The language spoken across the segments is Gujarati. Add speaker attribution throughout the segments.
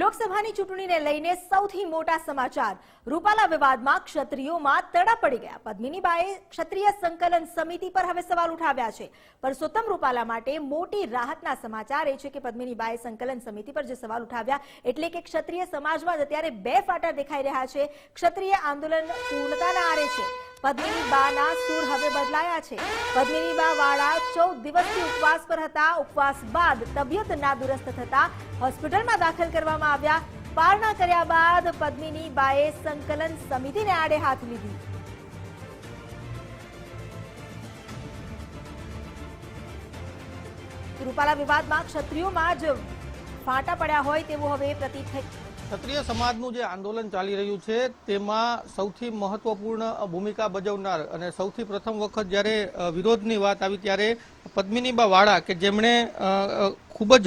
Speaker 1: લોકસભાની ચૂંટણીને લઈને સૌથી મોટા સમાચાર. રૂપાલા વિવાદમાં ક્ષત્રિયોમાં તડા પડી ગયા. પદ્મિનીબાએ ક્ષત્રિય સંકલન સમિતિ પર હવે સવાલ ઉઠાવ્યા છે. પરસોત્તમ રૂપાલા માટે મોટી રાહતના સમાચાર એ છે કે પદ્મિનીબાએ સંકલન સમિતિ પર જે સવાલ ઉઠાવ્યા, એટલે કે ક્ષત્રિય સમાજમાં અત્યારે બે ફાટા દેખાઈ રહ્યા છે. ક્ષત્રિય આંદોલન પૂર્ણતાના આરે છે. પદ્મિની બાના સૂર હવે બદલાયા છે. પદ્મિની બા વાળા ચૌદ દિવસથી ઉપવાસ પર હતા. ઉપવાસ બાદ તબિયત નાદુરસ્ત થતા હોસ્પિટલમાં દાખલ કરવામાં આવ્યા. પારણા કર્યા બાદ પદ્મિની બાએ સંકલન સમિતિને આડે હાથ લીધી. રૂપાલા વિવાદમાં ક્ષત્રિયોમાં જ ફાંટા પડ્યા હોય તેવું હવે પ્રતીત થઈ
Speaker 2: ક્ષત્રિય સમાજનું જે આંદોલન ચાલી રહ્યું છે, તેમાં સૌથી મહત્વપૂર્ણ ભૂમિકા ભજવનાર અને સૌથી પ્રથમ વખત જ્યારે વિરોધની વાત આવી ત્યારે પદ્મિનીબા વાળા કે જેમણે ખૂબ જ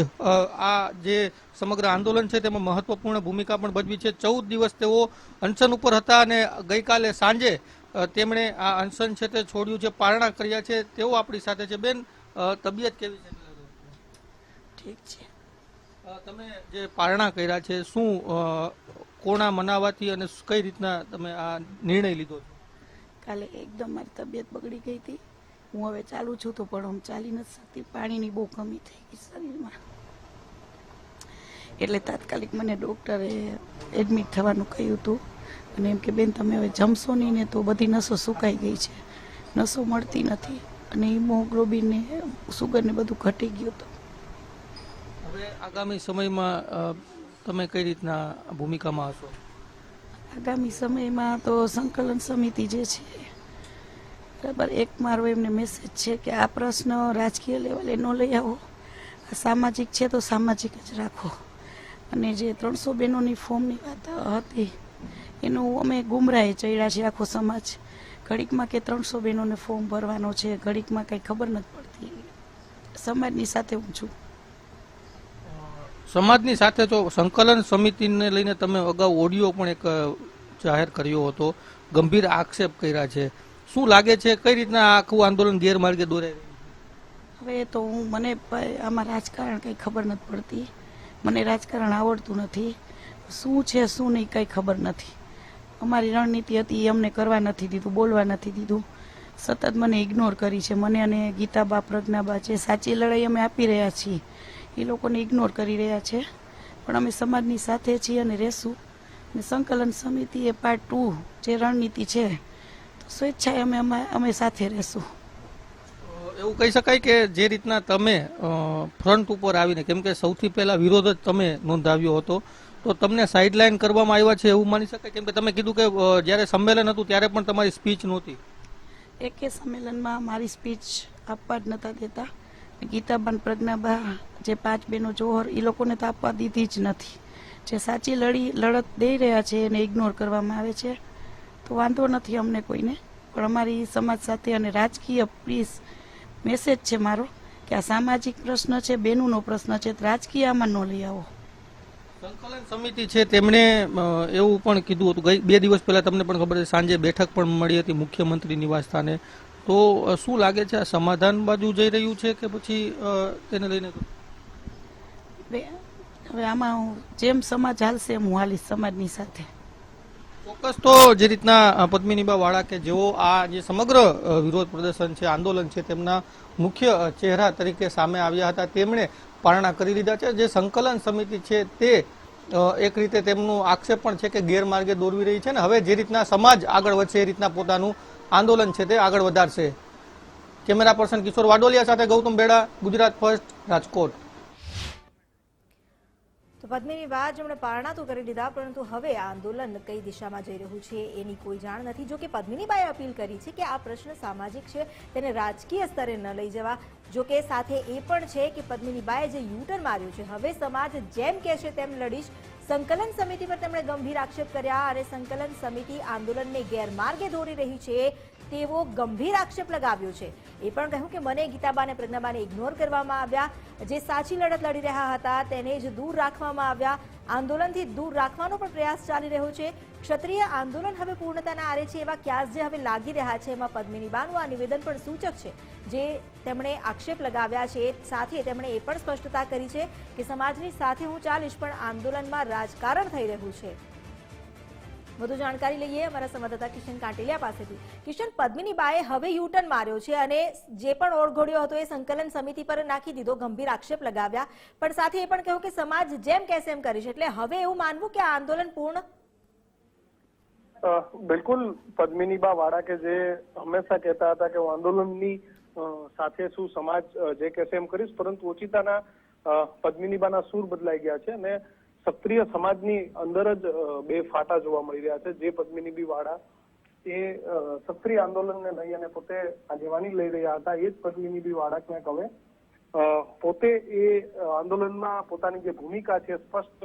Speaker 2: આ જે સમગ્ર આંદોલન છે તેમાં મહત્વપૂર્ણ ભૂમિકા પણ ભજવી છે. ચૌદ દિવસ તેઓ અનશન ઉપર હતા અને ગઈકાલે સાંજે તેમણે આ અનશન છે તે છોડ્યું છે, પારણા કર્યા છે. તેઓ આપણી સાથે છે. બેન તબિયત કેવી છે?
Speaker 3: ઠીક છે.
Speaker 2: તમે જે પારણા કર્યા છે, શું કોણા મનાવાથી અને કઈ રીતના તમે આ નિર્ણય લીધો
Speaker 3: કાલે એકદમ મારી તબિયત બગડી ગઈ હતી. હું હવે ચાલુ છું તો પણ હું ચાલી નથી શકતી. પાણીની બહુ કમી થઈ ગઈ શરીરમાં. એટલે તાત્કાલિક મને ડૉક્ટરે એડમિટ થવાનું કહ્યું હતું. અને એમ કે, બેન, તમે હવે જમશો નહીં ને તો બધી નસો સુકાઈ ગઈ છે. નસો મળતી નથી. અને હિમોગ્લોબિન ને સુગર ને બધું ઘટી ગયું હતું.
Speaker 2: આગામી સમયમાં તમે કઈ રીતના ભૂમિકામાં હશો?
Speaker 3: આગામી સમયમાં તો સંકલન સમિતિ જે છે, બરાબર, એક મારો એમને મેસેજ છે કે આ પ્રશ્ન રાજકીય લેવલે ન લઈ આવો. આ સામાજિક છે તો સામાજિક જ રાખો. અને જે ત્રણસો બહેનોની ફોર્મની વાત હતી, એનું અમે ગુમરાહે ચડ્યા છીએ આખો સમાજ. ઘડીકમાં કે ત્રણસો બહેનોને ફોર્મ ભરવાનો છે, ઘડીકમાં કંઈ ખબર નથી પડતી. સમાજની સાથે હું છું.
Speaker 2: સમાજની સાથે તો સંકલન સમિતિને લઈને તમે અગાઉ ઓડિયો પણ એક જાહેર કર્યો હતો. ગંભીર આક્ષેપ કર્યા છે. શું લાગે છે કઈ રીતના આખું આંદોલન ગેરમાર્ગે દોરે?
Speaker 3: હવે તો હું, મને આમાં રાજકારણ કંઈ ખબર નથી પડતી. મને રાજકારણ આવડતું નથી. શું છે, શું નહીં કંઈ ખબર નથી. અમારી રણનીતિ હતી, એ અમને કરવા નથી દીધું, બોલવા નથી દીધું. સતત મને ઇગ્નોર કરી છે. મને અને ગીતાબા પ્રજ્ઞાબા છે સાચી લડાઈ અમે આપી રહ્યા છીએ એ લોકોને ઇગ્નોર કરી રહ્યા છે. પણ અમે સમાજની સાથે છીએ અને રહેશું. અને સંકલન સમિતિ એ પાર્ટ ટુ જે રણનીતિ છે તો સ્વેચ્છાએ અમે અમે સાથે રહેશું.
Speaker 2: એવું કહી શકાય કે જે રીતના તમે ફ્રન્ટ ઉપર આવીને કેમ કે સૌથી પહેલા વિરોધ જ તમે નોંધાવ્યો હતો તો તમને સાઇડલાઇન કરવામાં આવ્યા છે એવું માની શકાય? કેમ કે તમે કીધું કે જ્યારે સંમેલન હતું ત્યારે પણ તમારી સ્પીચ નહોતી.
Speaker 3: એકે સંમેલનમાં મારી સ્પીચ આપવા જ નતા દેતા. ગીતાબાન પ્રજ્ઞાબા જે પાંચ બહેનો જોહર એ લોકોને તો આપવા દીધી જ નથી. જે સાચી લડી, લડત દઈ રહ્યા છે એને ઇગ્નોર કરવામાં આવે છે. તો વાંધો નથી અમને કોઈને. પણ અમારી સમાજ સાથે અને રાજકીય પ્લીઝ મેસેજ છે મારો કે આ સામાજિક પ્રશ્ન છે, બેનુંનો પ્રશ્ન છે રાજકીય આમાં ન લઈ આવો.
Speaker 2: સંકલન સમિતિ છે, તેમણે એવું પણ કીધું હતું. ગઈ બે દિવસ પહેલા તમને પણ ખબર છે, સાંજે બેઠક પણ મળી હતી મુખ્યમંત્રી નિવાસ સ્થાને. તો શું લાગે છે, આ સમાધાન બાજુ જઈ રહ્યું છે કે પછી તેને લઈને
Speaker 3: હવે આમાં હું જેમ સમાજ હાલશે એમ હું હાલીશ સમાજની સાથે.
Speaker 2: ચોક્કસ તો જે રીતના પદ્મિનીબા વાળા કે જેઓ આ જે સમગ્ર વિરોધ પ્રદર્શન છે, આંદોલન છે, તેમના મુખ્ય ચહેરા તરીકે સામે આવ્યા હતા, તેમણે પારણા કરી લીધા છે. જે સંકલન સમિતિ છે તે એક રીતે તેમનું આક્ષેપ પણ છે કે ગેરમાર્ગે દોરવી રહી છે ને હવે જે રીતના સમાજ આગળ વધશે, એ રીતના પોતાનું આંદોલન છે તે આગળ વધારશે. કેમેરા પર્સન કિશોર વાડોલિયા સાથે ગૌતમ બેડા, ગુજરાત ફર્સ્ટ, રાજકોટ.
Speaker 1: તો પદ્મિની વાત જેમણે પારણા તો કરી લીધા, પરંતુ હવે આ આંદોલન કઈ દિશામાં જઈ રહ્યું છે એની કોઈ જાણ નથી. જો કે પદ્મિનીબાએ અપીલ કરી છે કે આ પ્રશ્ન સામાજિક છે, તેને રાજકીય સ્તરે ન લઈ જવા. જો કે સાથે એ પણ છે કે પદ્મિનીબાએ જે યુટર્ન માર્યું છે, હવે સમાજ જેમ કહેશે તેમ લડીશ. સંકલન સમિતિ પર તેમણે ગંભીર આક્ષેપ કર્યા અને સંકલન સમિતિ આંદોલનને ગેરમાર્ગે દોરી રહી છે. તેવો ગંભીર આક્ષેપ લગાવ્યો છે. એ પણ કહ્યું કે મને ગીતાબાને પ્રજ્ઞાબાને ઇગ્નોર કરવામાં આવ્યા. જે સાચી લડત લડી રહ્યા હતા તેને જ દૂર રાખવામાં આવ્યા. આંદોલનથી દૂર રાખવાનો પણ પ્રયાસ ચાલી રહ્યો છે. ક્ષત્રિય આંદોલન હવે પૂર્ણતાના આરે છે એવા ક્યાસ જે હવે લાગી રહ્યા છે એમાં પદ્મિની બાનું આ નિવેદન પણ સૂચક છે. જે તેમણે આક્ષેપ લગાવ્યા છે સાથે તેમણે એ પણ સ્પષ્ટતા કરી છે કે સમાજની સાથે હું ચાલીશ પણ આંદોલનમાં રાજકારણ થઈ રહ્યું છે. વધુ જાણકારી લઈએ અમારા સંવાદદાતા કિશન કાંટેલિયા પાસેથી. કિશન, પદ્મિની બાએ હવે યુટર્ન માર્યો છે અને જે પણ ઓળઘોડ્યો હતો એ સંકલન સમિતિ પર નાખી દીધો, ગંભીર આક્ષેપ લગાવ્યા. પણ સાથે એ પણ કહ્યું કે સમાજ જેમ કહેશે એમ કરીશ એટલે હવે એવું માનવું કે આ આંદોલન પૂર્ણ?
Speaker 4: બિલકુલ પદ્મિનીબા વાળા કે જે હંમેશા કહેતા હતા કે હું આંદોલનની સાથે શું સમાજ જે કહેશે એમ કરીશ, પરંતુ ઓચિતાના પદ્મિની પદ્મિનીબાના સૂર બદલાઈ ગયા છે અને ક્ષત્રિય સમાજની અંદર જ બે ફાટા જોવા મળી રહ્યા છે. જે પદ્મિનીબી વાળા એ ક્ષત્રિય આંદોલનને લઈ અને પોતે આગેવાની લઈ રહ્યા હતા. એ જ પદ્મિનીબી વાળા ક્યાંક હવે પોતે એ આંદોલનમાં પોતાની જે ભૂમિકા છે સ્પષ્ટ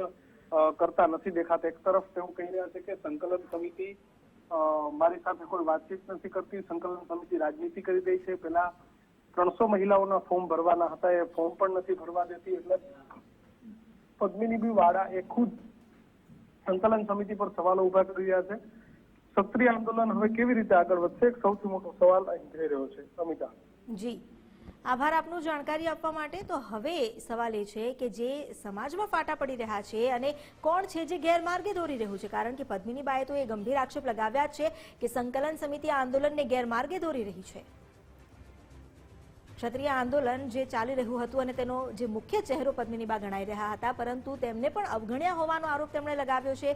Speaker 4: કરતા નથી દેખાતા. એક તરફ તેઓ કહી રહ્યા છે કે સંકલન સમિતિ મારી સાથે કોઈ વાતચીત નથી કરતી. સંકલન સમિતિ રાજનીતિ કરી રહી છે. પેલા ત્રણસો મહિલાઓના ફોર્મ ભરવાના હતા. એ ફોર્મ પણ નથી ભરવા દેતી. એટલે પદ્મિનીબી વાળા એ ખુદ સંકલન સમિતિ પર સવાલો ઊભા કરી રહ્યા છે. ક્ષત્રિય આંદોલન હવે કેવી રીતે આગળ વધશે? એક સૌથી મોટો સવાલ અહીં થઈ રહ્યો છે. અમિતા.
Speaker 1: જી. આભાર આપનું જાણકારી આપવા માટે. તો હવે સવાલ એ છે કે જે સમાજમાં ફાટા પડી રહ્યા છે અને કોણ છે જે ગેરમાર્ગે દોરી રહ્યું છે? કારણ કે પદ્મિની બાએ તો એ ગંભીર આક્ષેપ લગાવ્યા છે કે સંકલન સમિતિ આંદોલનને ગેરમાર્ગે દોરી રહી છે. ક્ષત્રિય આંદોલન જે ચાલી રહ્યું હતું અને તેનો જે મુખ્ય ચહેરો પદ્મિનીબા ગણાઈ રહ્યા હતા, પરંતુ તેમને પણ અવગણ્યા હોવાનો આરોપ તેમણે લગાવ્યો છે.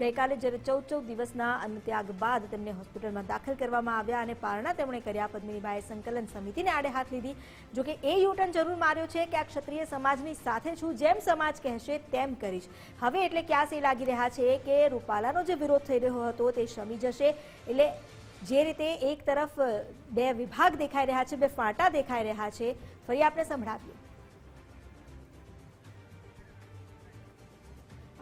Speaker 1: ગઈકાલે જ્યારે ચૌદ ચૌદ દિવસના અન્નત્યાગ બાદ તેમને હોસ્પિટલમાં દાખલ કરવામાં આવ્યા અને પારણા તેમણે કર્યા પદ્મિનીબાએ સંકલન સમિતિને આડે હાથ લીધી. જોકે એ યુટર્ન જરૂર માર્યો છે કે આ ક્ષત્રિય સમાજની સાથે છું, જેમ સમાજ કહેશે તેમ કરીશ. હવે એટલે ક્યાસ એ લાગી રહ્યા છે કે રૂપાલાનો જે વિરોધ થઈ રહ્યો હતો તે શમી જશે. એટલે જે રીતે એક તરફ બે વિભાગ દેખાઈ રહ્યા છે, બે ફાંટા દેખાઈ રહ્યા છે, ફરી આપણે સંભળાવીએ.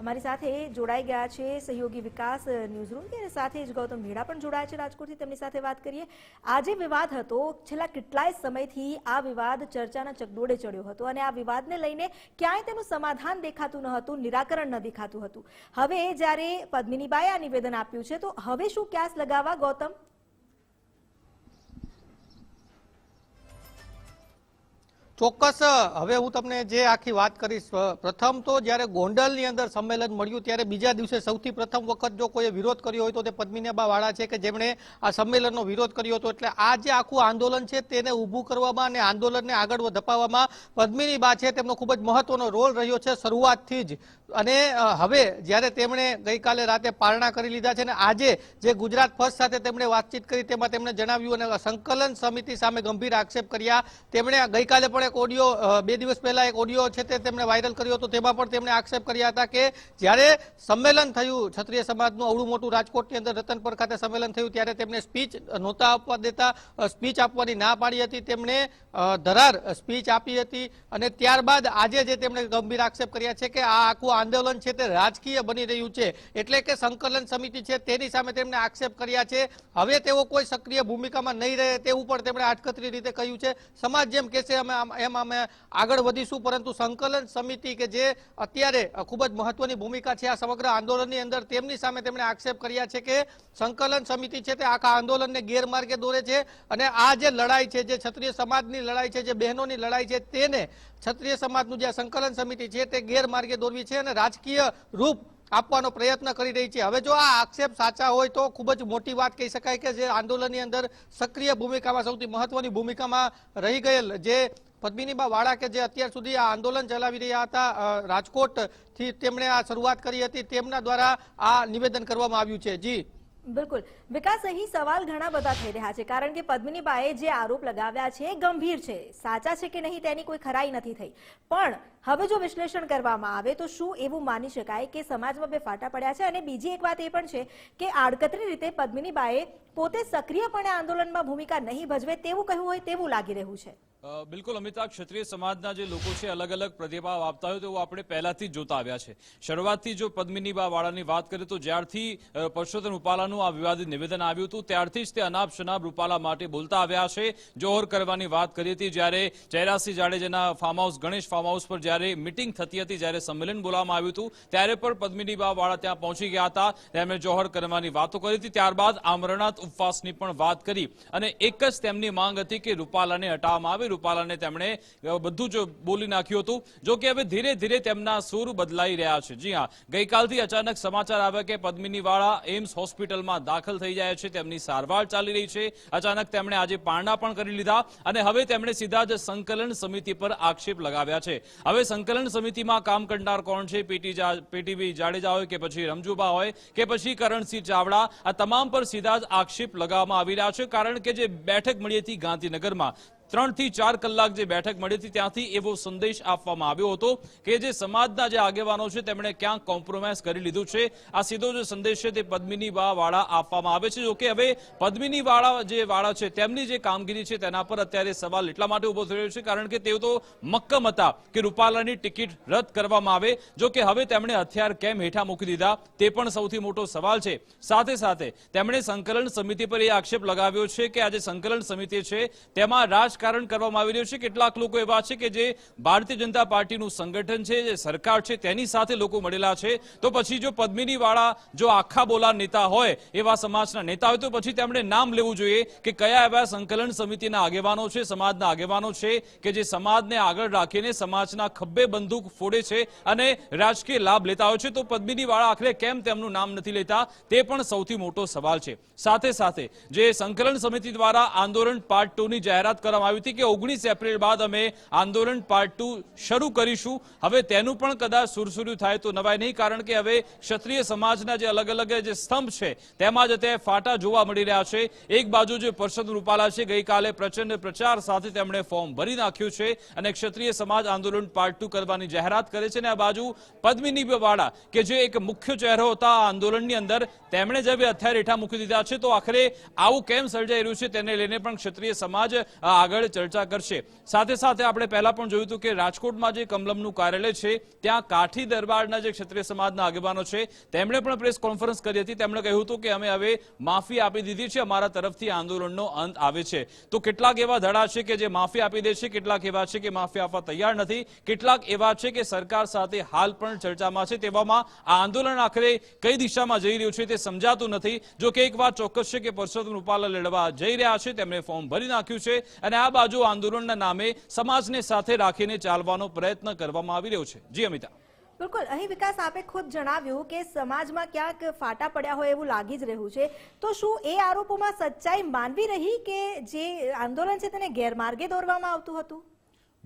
Speaker 1: અમારી સાથે જોડાઈ ગયા છે સહયોગી વિકાસ ન્યૂઝરૂમથી અને સાથે જ ગૌતમ ભેડા પણ જોડાયા છે રાજકોટથી. તેમની સાથે વાત કરીએ. આ જે વિવાદ હતો. છેલ્લા કેટલાય સમયથી આ વિવાદ ચર્ચાના ચકડોળે ચડ્યો હતો અને આ વિવાદને લઈને ક્યાંય તેનું સમાધાન દેખાતું ન હતું, નિરાકરણ ન દેખાતું હતું. હવે જ્યારે પદ્મિનીબાએ આ નિવેદન આપ્યું છે, તો હવે શું ક્યાસ લગાવવા ગૌતમ?
Speaker 2: ચોક્કસ, હવે હું તમને જે આખી વાત કરીશ પ્રથમ તો જ્યારે ગોંડલની અંદર સંમેલન મળ્યું, ત્યારે બીજા દિવસે સૌથી પ્રથમ વખત જો કોઈએ વિરોધ કર્યો હોય તો તે પદ્મિનીબા વાળા છે કે જેમણે આ સંમેલનનો વિરોધ કર્યો હતો. એટલે આ જે આખું આંદોલન છે તેને ઊભું કરવામાં અને આંદોલનને આગળ ધપાવવામાં પદ્મિની બા છે, તેમનો ખૂબ જ મહત્વનો રોલ રહ્યો છે શરૂઆતથી જ. અને હવે જ્યારે તેમણે ગઈકાલે રાતે પારણા કરી લીધા છે અને આજે જે ગુજરાત ફર્સ્ટ સાથે તેમણે વાતચીત કરી તેમાં તેમણે જણાવ્યું અને સંકલન સમિતિ સામે ગંભીર આક્ષેપ કર્યા. તેમણે ગઈકાલે પણ એક ઓડિયો બે દિવસ પહેલા એક ઓડિયો છે તે તેમણે વાયરલ કર્યો હતો. તેમાં પણ તેમણે આક્ષેપ કર્યા હતા કે જ્યારે સંમેલન થયું, ક્ષત્રિય સમાજનું અવડું મોટું રાજકોટની અંદર રતનપર ખાતે સંમેલન થયું, ત્યારે તેમને સ્પીચ નહોતા આપવા દેતા સ્પીચ આપવાની ના પાડી હતી. તેમણે ધરાર સ્પીચ આપી હતી અને ત્યારબાદ આજે જે તેમણે ગંભીર આક્ષેપ કર્યા છે કે આ આખું આંદોલન છે તે રાજકીય બની રહ્યું છે. એટલે કે સંકલન સમિતિ છે તેની સામે તેમણે આક્ષેપ કર્યા છે. હવે તેઓ કોઈ સક્રિય ભૂમિકામાં નહીં રહે તેવું પણ તેમણે આટકતરી રીતે કહ્યું છે. સમાજ જેમ કહેશે અમે એમ અમે આગળ વધીશું, પરંતુ સંકલન સમિતિ કે જે અત્યારે ખૂબ જ મહત્વની ભૂમિકા છે આ સમગ્ર આંદોલનની અંદર, તેમની સામે તેમણે આક્ષેપ કર્યા છે કે સંકલન સમિતિ છે તે આખા આંદોલનને ગેરમાર્ગે દોરે છે અને આ જે લડાઈ છે, જે ક્ષત્રિય સમાજની લડાઈ છે, જે બહેનોની લડાઈ છે, તેને ક્ષત્રિય સમાજનું જે સંકલન સમિતિ છે તે ગેરમાર્ગે દોરવી છે અને રાજકીય રૂપ આપવાનો પ્રયત્ન કરી રહી છે. હવે જો આ આક્ષેપ સાચા હોય તો ખૂબ જ મોટી વાત કહી શકાય કે જે આંદોલનની અંદર સક્રિય ભૂમિકામાં સૌથી મહત્વની ભૂમિકામાં રહી ગયેલ જે પદ્મિનીબા વાળા કે જે અત્યાર સુધી આ આંદોલન ચલાવી રહ્યા હતા રાજકોટથી તેમણે આ શરૂઆત કરી હતી, તેમના દ્વારા આ નિવેદન કરવામાં આવ્યું છે. જી.
Speaker 1: બિલકુલ. વિકાસ અહીં સવાલ ઘણા બધા થઈ રહ્યા છે, કારણ કે પદ્મિનીબાએ જે આરોપ લગાવ્યા છે ગંભીર છે. સાચા છે કે નહીં તેની કોઈ ખરાઈ નથી થઈ. પણ હવે જો વિશ્લેષણ કરવામાં આવે તો શું એવું માની શકાય કે સમાજમાં બે ફાટા પડ્યા છે? અને બીજી એક વાત એ પણ છે કે આડકતરી રીતે પદ્મિનીબાએ પોતે સક્રિયપણે આંદોલનમાં ભૂમિકા નહીં ભજવે તેવું કહ્યું હોય તેવું લાગી રહ્યું છે.
Speaker 5: બિલકુલ અમિતા ક્ષત્રિય સમાજના જે લોકો છે અલગ અલગ પ્રતિભાવ આપતા હોય તેવું આપણે પહેલાથી જોતા આવ્યા છે. શરૂઆતથી જો પદ્મિનીબા વાળાની વાત કરીએ તો જ્યારથી પરસોત્તમ રૂપાલાનું આ વિવાદિત નિવેદન આવ્યું હતું, ત્યારથી જ તે અનાપ શનાપ રૂપાલા માટે બોલતા આવ્યા છે. જોહર કરવાની વાત કરી હતી જ્યારે ચૈરાસી જાડેજાના farm house Ganesh farm house પર જ્યારે જ્યારે મિટિંગ થતી હતી, જ્યારે સંમેલન બોલાવવામાં આવ્યું હતું, ત્યારે પણ પદ્મિની બાવાળા ત્યાં પહોંચી ગયા હતા. તેમણે જોહર કરવાની વાતો કરી હતી. ત્યારબાદ આમરણાથ ઉપવાસની પણ વાત કરી અને એક જ તેમની માંગ હતી કે રૂપાલાને હટાવવામાં આવે. રૂપાલાને તેમણે બધું જ બોલી નાખ્યું હતું. જો કે હવે ધીરે ધીરે તેમના સૂર બદલાઈ રહ્યા છે. જી હા, ગઈકાલથી અચાનક સમાચાર આવ્યા કે પદ્મિની વાળા એમ્સ હોસ્પિટલમાં દાખલ થઈ જાય છે. તેમની સારવાર ચાલી રહી છે. અચાનક તેમણે આજે પારણા પણ કરી લીધા અને હવે તેમણે સીધા જ સંકલન સમિતિ પર આક્ષેપ લગાવ્યા છે. હવે સંકલન સમિતિમાં કામ કરનાર કોણ છે? પીટી પીટીવી જાડેજા હોય કે પછી રમજુબા હોય કે પછી કરણસિંહ ચાવડા, આ તમામ પર સીધા જ આક્ષેપ લગાવવામાં આવી રહ્યા છે. કારણ કે જે બેઠક મળી હતી ગાંધીનગરમાં ત્રણથી ચાર કલાક જે બેઠક મળી હતી ત્યાંથી એવો સંદેશ આપવામાં આવ્યો હતો કે જે સમાજના જે આગેવાનો છે, તેમણે ક્યાંક કોમ્પ્રોમાઇઝ કરી લીધું છે. આ સીધો જે સંદેશ છે, તે પદ્મિની વાળા આપવામાં આવે છે. જોકે હવે પદ્મિની વાળા જે વાળા છે, તેમની જે કામગીરી છે, તેના પર અત્યારે સવાલ એટલા માટે ઊભો થયો છે, કારણ કે તેઓ તો મક્કમ હતા કે રૂપાલાની ટિકિટ રદ કરવામાં આવે. જો કે હવે તેમણે હથિયાર કેમ હેઠા મૂકી દીધા, તે પણ સૌથી મોટો સવાલ છે. સાથે સાથે તેમણે સંકલન સમિતિ પર એ આક્ષેપ લગાવ્યો છે કે આ જે સંકલન સમિતિ છે, તેમાં રાજકારણ કરવામાં આવી રહ્યું છે. કેટલાક લોકો એવા છે કે જે ભારતીય જનતા પાર્ટીનું સંગઠન છે, જે સરકાર છે, તેની સાથે લોકો મળેલા છે. તો પછી જો પદ્મિની વાળા જો આખા બોલા નેતા હોય, એવા સમાજના નેતા હોય, તો પછી તેમણે નામ લેવું જોઈએ કે કયા એવા સંકલન સમિતિના આગેવાનો છે, સમાજના આગેવાનો છે કે જે સમાજને આગળ રાખીને સમાજના ખભે બંદૂક ફોડે છે અને રાજકીય લાભ લેતા હોય છે. તો પદ્મિની વાળા આખરે કેમ તેમનું નામ નથી લેતા? તે પણ સૌથી મોટો સવાલ છે. સાથે સાથે જે સંકલન સમિતિ દ્વારા આંદોલન પાર્ટ ટુ ની જાહેરાત કરવામાં આવી હતી કે ઓગણીસ એપ્રિલ બાદ અમે આંદોલન પાર્ટ ટુ શરૂ કરીશું. હવે તેનું પણ કદાચ સુરસુર્યું થાય તો નવાય નહીં કારણ કે હવે ક્ષત્રિય સમાજના જે અલગ અલગ જે સ્તંભ છે તેમાં જ અત્યારે ફાટા જોવા મળી રહ્યા છે. એક બાજુ જે પરસદ રૂપાલા છે ગઈકાલે પ્રચંડ પ્રચાર સાથે તેમણે ફોર્મ ભરી નાખ્યું છે અને ક્ષત્રિય સમાજ આંદોલન પાર્ટ ટુ કરવાની જાહેરાત કરે છે. અને આ બાજુ પદ્મિની વાળા કે જે એક મુખ્ય ચહેરો હતા આ આંદોલનની અંદર તેમણે જે હવે હથિયાર હેઠા મૂકી દીધા છે. તો આખરે આવું કેમ સર્જાઈ રહ્યું છે તેને લઈને પણ ક્ષત્રિય સમાજ અ, આગળ ચર્ચા કરશે. સાથે સાથે આપણે પહેલા પણ જોયું હતું કે રાજકોટમાં જે કમલમનું કાર્યાલય છે, ત્યાં કાઠી દરબારના જે ક્ષત્રિય સમાજના આગેવાનો છે, તેમણે પણ પ્રેસ કોન્ફરન્સ કરી હતી. તેમણે કહ્યું હતું કે અમે હવે માફી આપી દીધી છે, અમારા તરફથી આંદોલનનો અંત આવે છે. તો કેટલાક એવા ધડા છે કે જે માફી આપી દે છે, કેટલાક એવા છે કે માફી આપવા તૈયાર નથી, કેટલાક એવા છે કે સરકાર સાથે હાલ પણ ચર્ચામાં છે. તેવામાં આ આંદોલન આખરે કઈ દિશામાં જઈ રહ્યું છે તે સમજાતું નથી. જો કે એક વાત ચોક્કસ છે કે પરસોત્તમ રૂપાલા લડવા જઈ રહ્યા છે, તેમણે ફોર્મ ભરી નાખ્યું છે અને આ બાજુ આંદોલનના નામે સમાજને સાથે રાખીને ચાલવાનો પ્રયત્ન કરવામાં આવી રહ્યો છે. જી, અમિતા.
Speaker 1: બિલકુલ. અહીં વિકાસ આપે ખુદ જણાવ્યું કે સમાજમાં ક્યાંક ફાટા પડ્યા હોય એવું લાગી જ રહ્યું છે. તો શું એ આરોપોમાં સચ્ચાઈ માનવી રહી કે જે આંદોલન છે તેને ગેરમાર્ગે દોરવામાં આવતું હતું?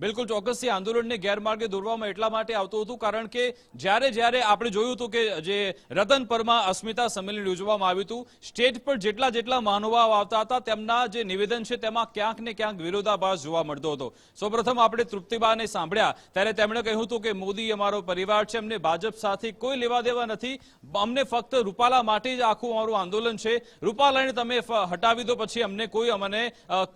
Speaker 5: બિલકુલ ચોક્કસથી આંદોલનને ગેરમાર્ગે દોરવામાં એટલા માટે આવતું હતું, કારણ કે જ્યારે જ્યારે આપણે જોયું હતું કે જે રતન પરમાં અસ્મિતા સંમેલન યોજવામાં આવ્યું હતું, સ્ટેજ પર જેટલા જેટલા મહાનુભાવ આવતા હતા, તેમના જે નિવેદન છે તેમાં ક્યાંક ને ક્યાંક વિરોધાભાસ જોવા મળતો હતો. સૌપ્રથમ આપણે તૃપ્તિબાને સાંભળ્યા, ત્યારે તેમણે કહ્યું હતું કે, મોદી અમારો પરિવાર છે, અમને ભાજપ સાથે કોઈ લેવા દેવા નથી, અમને ફક્ત રૂપાલા માટે જ આખું અમારું આંદોલન છે. રૂપાલાને તમે હટાવી દો, પછી અમને કોઈ અમને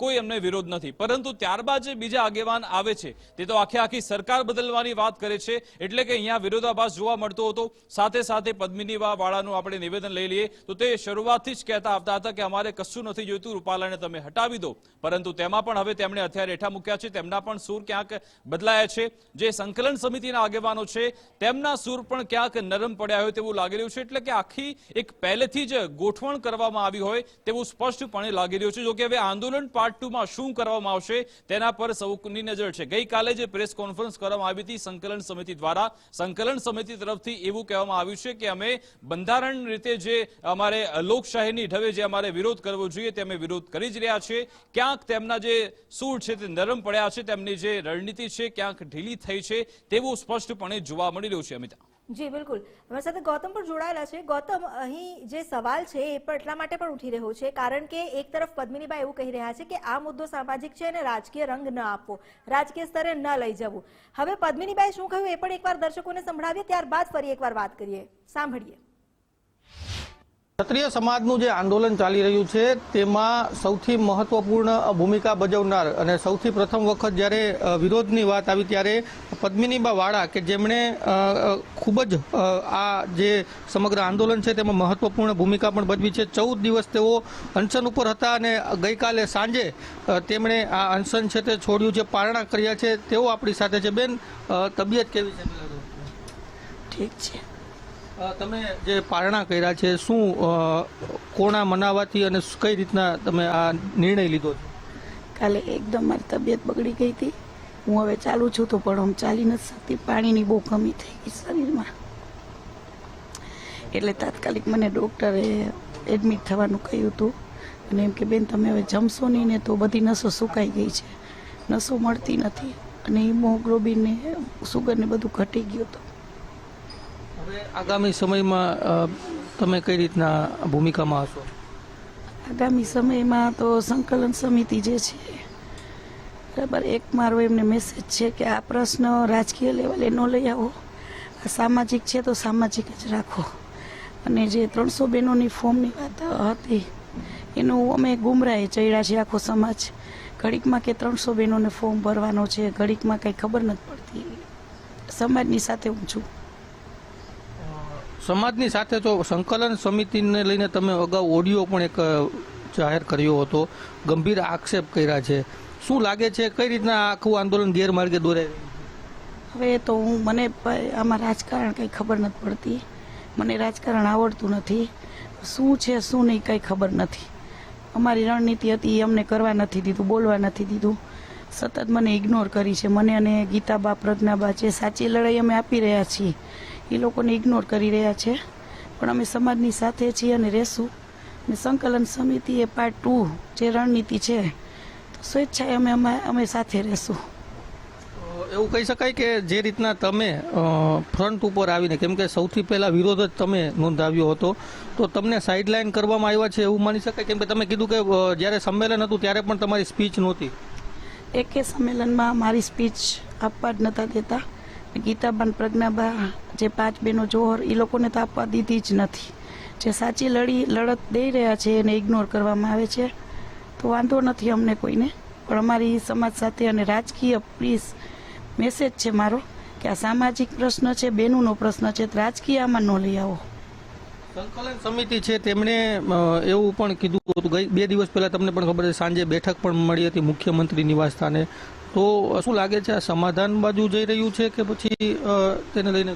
Speaker 5: કોઈ અમને વિરોધ નથી. પરંતુ ત્યારબાદ જે બીજા આગેવાન આવે છે. તે તો આખી આખી સરકાર બદલવાની વાત કરે છે. એટલે કે અહીંયા વિરોધાભાસ જોવા મળતો હતો. સાથે સાથે પદ્મિની વાળાનું આપણે નિવેદન લઈ લઈએ. તો તે શરૂઆતથી જ કહેતા આવતા હતા કે અમારે કશું નથી જોઈતું, રૂપાલાને તમે હટાવી દો. પરંતુ તેમાં પણ હવે તેમણે હથિયાર હેઠા મૂક્યા છે. તેમના પણ સૂર ક્યાંક બદલાયા છે. જે સંકલન સમિતિના આગેવાનો છે, તેમના સૂર પણ ક્યાંક નરમ પડ્યા હોય તેવું લાગી રહ્યું છે. એટલે કે આખી એક પહેલેથી જ ગોઠવણ કરવામાં આવી હોય તેવું સ્પષ્ટપણે લાગી રહ્યું છે. જોકે હવે આંદોલન પાર્ટ ટુમાં શું કરવામાં આવશે તેના પર સૌની નજર છે. ગઈકાલે જે પ્રેસ કોન્ફરન્સ કરવામાં આવી હતી સંકલન સમિતિ દ્વારા, સંકલન સમિતિ તરફથી એવું કહેવામાં આવ્યું છે કે અમે બંધારણ રીતે જે અમારે લોકશાહીની ઢવે જે અમારે વિરોધ કરવો જોઈએ તે અમે વિરોધ કરી જ રહ્યા છીએ. ક્યાંક તેમના જે સૂર છે તે નરમ પડ્યા છે, તેમની જે રણનીતિ છે ક્યાંક ઢીલી થઈ છે તેવું સ્પષ્ટપણે જોવા મળી રહ્યું છે, અમિતા.
Speaker 1: જી, બિલકુલ. અમારી સાથે ગૌતમ પણ જોડાયેલા છે. ગૌતમ, અહીં જે સવાલ છે એ પણ એટલા માટે પણ ઉઠી રહ્યો છે, કારણ કે એક તરફ પદ્મિનીબા એવું કહી રહ્યા છે કે આ મુદ્દો સામાજિક છે અને રાજકીય રંગ ન આપવો, રાજકીય સ્તરે ન લઈ જવું. હવે પદ્મિનીબાએ શું કહ્યું એ પણ એકવાર દર્શકોને સંભળાવીએ, ત્યારબાદ ફરી એકવાર વાત કરીએ. સાંભળીએ.
Speaker 2: ક્ષત્રિય સમાજનું જે આંદોલન ચાલી રહ્યું છે, તેમાં સૌથી મહત્વપૂર્ણ ભૂમિકા ભજવનાર અને સૌથી પ્રથમ વખત જ્યારે વિરોધની વાત આવી ત્યારે પદ્મિનીબા વાળા કે જેમણે ખૂબ જ આ જે સમગ્ર આંદોલન છે તેમાં મહત્વપૂર્ણ ભૂમિકા પણ ભજવી છે. ચૌદ દિવસ તેઓ અનશન ઉપર હતા અને ગઈકાલે સાંજે તેમણે આ અનશન છે તે છોડ્યું છે પારણા કર્યા છે. તેઓ આપણી સાથે છે. બેન તબિયત કેવી છે?
Speaker 3: ઠીક છે.
Speaker 2: તમે જે પારણા કર્યા છે, શું કોણા મનાવાથી અને કઈ રીતના તમે આ નિર્ણય લીધો
Speaker 3: કાલે એકદમ મારી તબિયત બગડી ગઈ હતી. હું હવે ચાલુ છું તો પણ હું ચાલી નથી શકતી. પાણીની બહુ કમી થઈ ગઈ શરીરમાં. એટલે તાત્કાલિક મને ડૉક્ટરે એડમિટ થવાનું કહ્યું હતું. અને એમ કે, બેન, તમે હવે જમશો નહીં ને તો બધી નસો સુકાઈ ગઈ છે. નસો મળતી નથી. અને હિમોગ્લોબિન ને સુગર બધું ઘટી ગયું હતું.
Speaker 2: આગામી સમયમાં તમે કઈ રીતના ભૂમિકામાં હશો?
Speaker 3: આગામી સમયમાં તો સંકલન સમિતિ જે છે, બરાબર, એક મારો એમને મેસેજ છે કે આ પ્રશ્ન રાજકીય લેવલે ન લઈ આવો, આ સામાજિક છે તો સામાજિક જ રાખો. અને જે ત્રણસો બહેનોની ફોર્મની વાત હતી, એનું અમે ગુમરાએ ચડ્યા છે આખો સમાજ. ઘડીકમાં કે ત્રણસો બહેનોને ફોર્મ ભરવાનો છે, ઘડીકમાં કંઈ ખબર નથી પડતી. સમાજની સાથે હું છું.
Speaker 2: સમાજની સાથે તો સંકલન સમિતિને લઈને તમે અગાઉ ઓડિયો પણ એક જાહેર કર્યો હતો. ગંભીર આક્ષેપ કર્યા છે. શું લાગે છે કઈ રીતના આખું આંદોલન ગેરમાર્ગે દોરાય છે?
Speaker 3: હવે તો હું, મને આમાં રાજકારણ કંઈ ખબર નથી પડતી. મને રાજકારણ આવડતું નથી. શું છે, શું નહીં કંઈ ખબર નથી. અમારી રણનીતિ હતી, એ અમને કરવા નથી દીધું, બોલવા નથી દીધું. સતત મને ઇગ્નોર કરી છે. મને અને ગીતાબા, પ્રજ્ઞાબા જે સાચી લડાઈ અમે આપી રહ્યા છીએ એ લોકોને ઇગ્નોર કરી રહ્યા છે. પણ અમે સમાજની સાથે છીએ અને રહેશું. ને સંકલન સમિતિ એ પાર્ટ ટુ જે રણનીતિ છે તો સ્વેચ્છાએ અમે અમે- અમે સાથે રહેશું.
Speaker 2: એવું કહી શકાય કે જે રીતના તમે ફ્રન્ટ ઉપર આવીને કેમ કે સૌથી પહેલા વિરોધ જ તમે નોંધાવ્યો હતો તો તમને સાઇડલાઇન કરવામાં આવ્યા છે એવું માની શકાય? કેમ કે તમે કીધું કે જ્યારે સંમેલન હતું ત્યારે પણ તમારી સ્પીચ નહોતી.
Speaker 3: એકે સંમેલનમાં મારી સ્પીચ આપવા જ નહોતા દેતા. ગીતાબાન પ્રજ્ઞાબા જે પાંચ બહેનો જોહર એ લોકોને તો આપવા દીધી જ નથી. જે સાચી લડી, લડત દઈ રહ્યા છે, એને ઇગ્નોર કરવામાં આવે છે. તો વાંધો નથી અમને કોઈને. પણ અમારી સમાજ સાથે અને રાજકીય પ્લીઝ મેસેજ છે મારો કે આ સામાજિક પ્રશ્ન છે, બેનુંનો પ્રશ્ન છે રાજકીય આમાં ન લઈ આવો.
Speaker 2: સંકલન સમિતિ છે, તેમણે એવું પણ કીધું હતું. ગઈ બે દિવસ પહેલા તમને પણ ખબર છે, સાંજે બેઠક પણ મળી હતી મુખ્યમંત્રી નિવાસ સ્થાને. તો શું લાગે છે આ સમાધાન બાજુ જઈ રહ્યું છે કે પછી તેને લઈને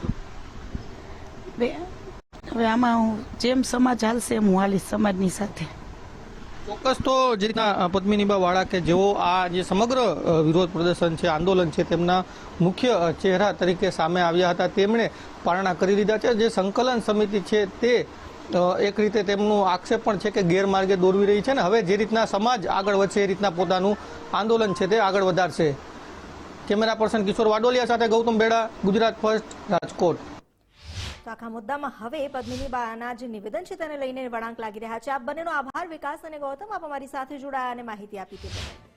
Speaker 3: હવે આમાં હું જેમ સમાજ હાલશે એમ હું હાલીશ સમાજની સાથે.
Speaker 2: ચોક્કસ તો જે રીતના પદ્મિનીબા વાળા કે જેઓ આ જે સમગ્ર વિરોધ પ્રદર્શન છે આંદોલન છે તેમના મુખ્ય ચહેરા તરીકે સામે આવ્યા હતા તેમણે પારણા કરી દીધા છે. જે સંકલન સમિતિ છે તે એક રીતે તેમનું આક્ષેપ પણ છે કે ગેરમાર્ગે દોરવી રહી છે ને હવે જે રીતના સમાજ આગળ વધશે, એ રીતના પોતાનું આંદોલન છે તે આગળ વધારશે. કેમેરા પર્સન કિશોર વાડોલિયા સાથે ગૌતમ બેડા ગુજરાત ફર્સ્ટ, રાજકોટ.
Speaker 1: તો આખા મુદ્દામાં હવે પદ્મિની બાના જે નિવેદન છે તેને લઈને વળાંક લાગી રહ્યા છે. આપ બંનેનો આભાર, વિકાસ અને ગૌતમ, આપ અમારી સાથે જોડાયા અને માહિતી આપી બદલ